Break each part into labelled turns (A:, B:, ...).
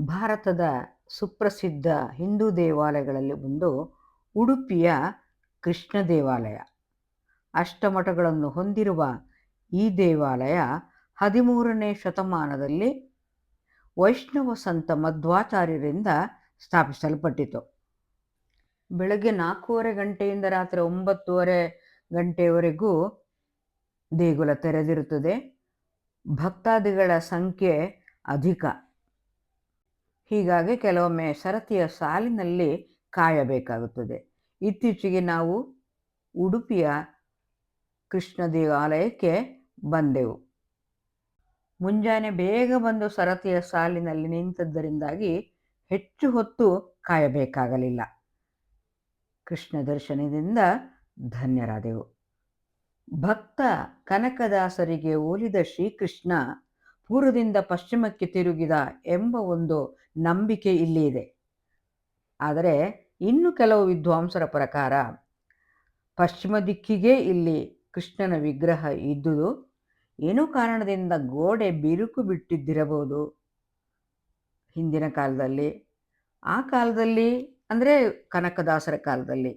A: ಭಾರತದ ಸುಪ್ರಸಿದ್ಧ ಹಿಂದೂ ದೇವಾಲಯಗಳಲ್ಲಿ ಒಂದು ಉಡುಪಿಯ ಕೃಷ್ಣ ದೇವಾಲಯ. ಅಷ್ಟಮಠಗಳನ್ನು ಹೊಂದಿರುವ ಈ ದೇವಾಲಯ ಹದಿಮೂರನೇ ಶತಮಾನದಲ್ಲಿ ವೈಷ್ಣವ ಸಂತ ಮಧ್ವಾಚಾರ್ಯರಿಂದ ಸ್ಥಾಪಿಸಲ್ಪಟ್ಟಿತು. ಬೆಳಗ್ಗೆ ನಾಲ್ಕೂವರೆ ಗಂಟೆಯಿಂದ ರಾತ್ರಿ ಒಂಬತ್ತುವರೆ ಗಂಟೆಯವರೆಗೂ ದೇಗುಲ ತೆರೆದಿರುತ್ತದೆ. ಭಕ್ತಾದಿಗಳ ಸಂಖ್ಯೆ ಅಧಿಕ. ಹೀಗಾಗಿ ಕೆಲವೊಮ್ಮೆ ಸರತಿಯ ಸಾಲಿನಲ್ಲಿ ಕಾಯಬೇಕಾಗುತ್ತದೆ. ಇತ್ತೀಚೆಗೆ ನಾವು ಉಡುಪಿಯ ಕೃಷ್ಣ ದೇವಾಲಯಕ್ಕೆ ಬಂದೆವು. ಮುಂಜಾನೆ ಬೇಗ ಬಂದು ಸರತಿಯ ಸಾಲಿನಲ್ಲಿ ನಿಂತದ್ದರಿಂದಾಗಿ ಹೆಚ್ಚು ಹೊತ್ತು ಕಾಯಬೇಕಾಗಲಿಲ್ಲ. ಕೃಷ್ಣ ದರ್ಶನದಿಂದ ಧನ್ಯರಾದೆವು. ಭಕ್ತ ಕನಕದಾಸರಿಗೆ ಓಲಿದ ಶ್ರೀಕೃಷ್ಣ ಪೂರ್ವದಿಂದ ಪಶ್ಚಿಮಕ್ಕೆ ತಿರುಗಿದ ಎಂಬ ಒಂದು ನಂಬಿಕೆ ಇಲ್ಲಿ ಇದೆ. ಆದರೆ ಇನ್ನು ಕೆಲವು ವಿದ್ವಾಂಸರ ಪ್ರಕಾರ ಪಶ್ಚಿಮ ದಿಕ್ಕಿಗೆ ಇಲ್ಲಿ ಕೃಷ್ಣನ ವಿಗ್ರಹ ಇದ್ದುದು ಏನೋ ಕಾರಣದಿಂದ ಗೋಡೆ ಬಿರುಕು ಬಿಟ್ಟಿದ್ದಿರಬಹುದು. ಹಿಂದಿನ ಕಾಲದಲ್ಲಿ, ಆ ಕಾಲದಲ್ಲಿ ಅಂದರೆ ಕನಕದಾಸರ ಕಾಲದಲ್ಲಿ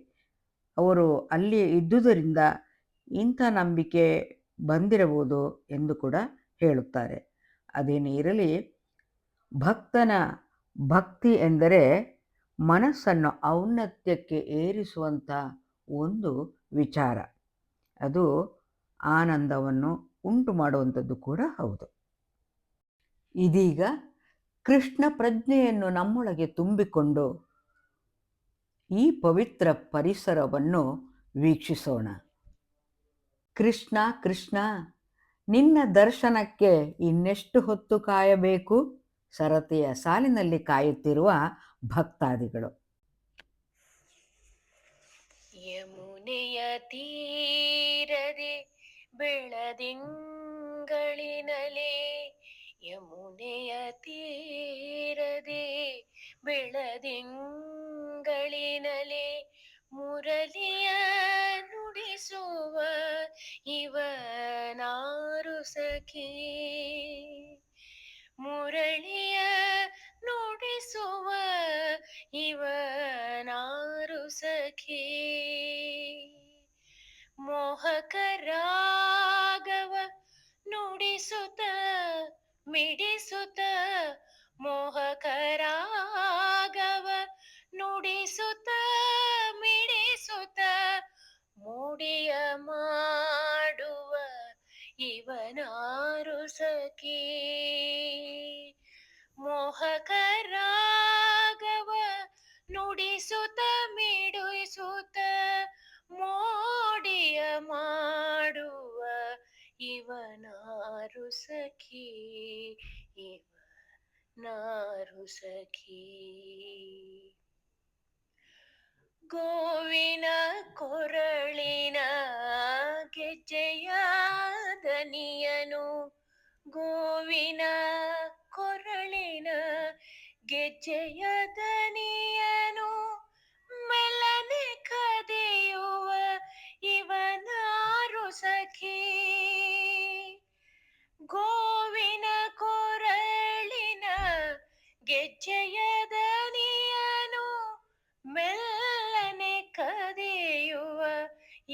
A: ಅವರು ಅಲ್ಲಿ ಇದ್ದುದರಿಂದ ಇಂಥ ನಂಬಿಕೆ ಬಂದಿರಬಹುದು ಎಂದು ಕೂಡ ಹೇಳುತ್ತಾರೆ. ಅದೇನೇ ಇರಲಿ, ಭಕ್ತನ ಭಕ್ತಿ ಎಂದರೆ ಮನಸ್ಸನ್ನು ಔನ್ನತ್ಯಕ್ಕೆ ಏರಿಸುವಂಥ ಒಂದು ವಿಚಾರ. ಅದು ಆನಂದವನ್ನು ಉಂಟು ಮಾಡುವಂಥದ್ದು ಕೂಡ ಹೌದು. ಇದೀಗ ಕೃಷ್ಣ ಪ್ರಜ್ಞೆಯನ್ನು ನಮ್ಮೊಳಗೆ ತುಂಬಿಕೊಂಡು ಈ ಪವಿತ್ರ ಪರಿಸರವನ್ನು ವೀಕ್ಷಿಸೋಣ. ಕೃಷ್ಣ ಕೃಷ್ಣ. ನಿನ್ನ ದರ್ಶನಕ್ಕೆ ಇನ್ನೆಷ್ಟು ಹೊತ್ತು ಕಾಯಬೇಕು? ಸರತಿಯ ಸಾಲಿನಲ್ಲಿ ಕಾಯುತ್ತಿರುವ ಭಕ್ತಾದಿಗಳು.
B: ಯಮುನೆಯ ತೀರದೆ ಬೆಳದಿಂಗಳಿನಲೆ, ಯಮುನೆಯ ತೀರದೆ ಬೆಳದಿಂಗಳಿನಲೆ ಸಖಿ ಮುರಳಿಯ ನುಡಿಸುವ ಇವನಾರು ಸಖಿ. ಮೋಹಕ ರಾಗವ ನುಡಿಸುತ್ತ ಮಿಡಿಸುತ್ತ ಮೋಹಕ ರಾಗವ ನುಡಿಸುತ್ತ ಇವನಾರು ಸಖಿ ಇವನಾರು ಸಖಿ ಗೋವಿನ ಕೊರಳಿನ ಗೆಜ್ಜೆಯ ದನಿಯನು ಗೋವಿನ ಕೊರಳಿನ ಗೆಜ್ಜೆಯ ಗೆಜ್ಜೆಯ ದನಿಯನು ಮೆಲ್ಲನೆ ಕದಿಯುವ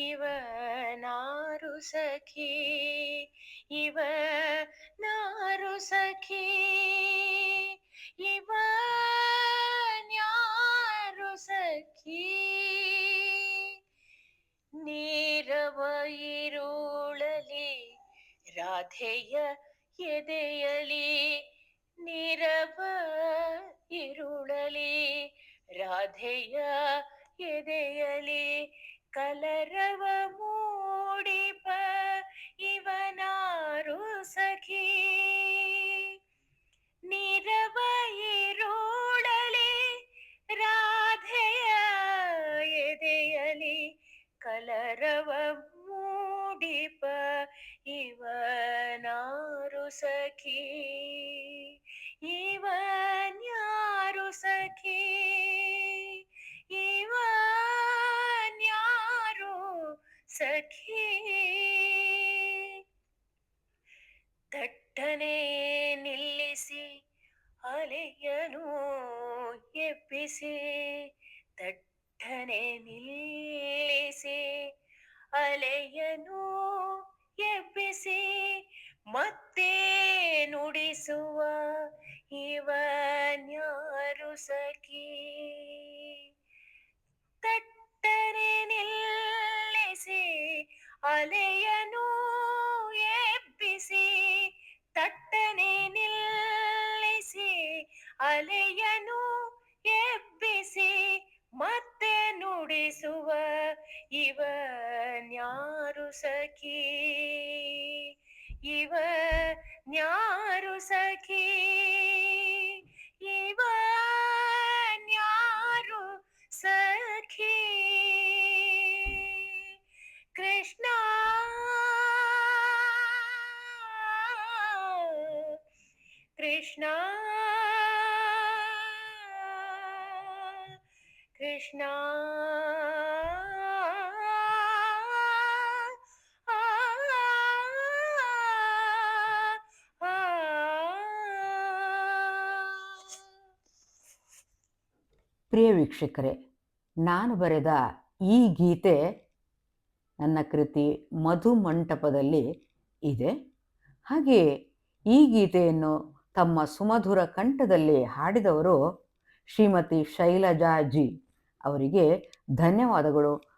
B: ಇವನಾರು ಸಖಿ ಇವ ನಾರು ಸಖಿ ಇವ ನ್ಯಾರು ಸಖಿ ನೀರವ ಇರುಳಲಿ ರಾಧೆಯ ಎದೆಯಲಿ ನೀರವ ಇರುಳಲಿ ರಾಧೆಯ ಎದೆಯಲಿ ಕಲರವ ತಟ್ಟನೆ ನಿಲ್ಲಿಸಿ ಅಲೆಯನು ಎಬ್ಬಿಸಿ ತಟ್ಟನೆ ನಿಲ್ಲಿಸಿ ಅಲೆಯನು ಇವನ್ಯಾರು ಸಖಿ ಇವ ನ್ಯಾರು ಸಖಿ ಇವ ನ್ಯಾರು ಸಖಿ ಕೃಷ್ಣ ಕೃಷ್ಣ ಕೃಷ್ಣ
A: ಪ್ರಿಯ ವೀಕ್ಷಕರೇ, ನಾನು ಬರೆದ ಈ ಗೀತೆ ನನ್ನ ಕೃತಿ ಮಧು ಮಂಟಪದಲ್ಲಿ ಇದೆ. ಹಾಗೆಯೇ ಈ ಗೀತೆಯನ್ನು ತಮ್ಮ ಸುಮಧುರ ಕಂಠದಲ್ಲಿ ಹಾಡಿದವರು ಶ್ರೀಮತಿ ಶೈಲಜಾಜಿ ಅವರಿಗೆ ಧನ್ಯವಾದಗಳು.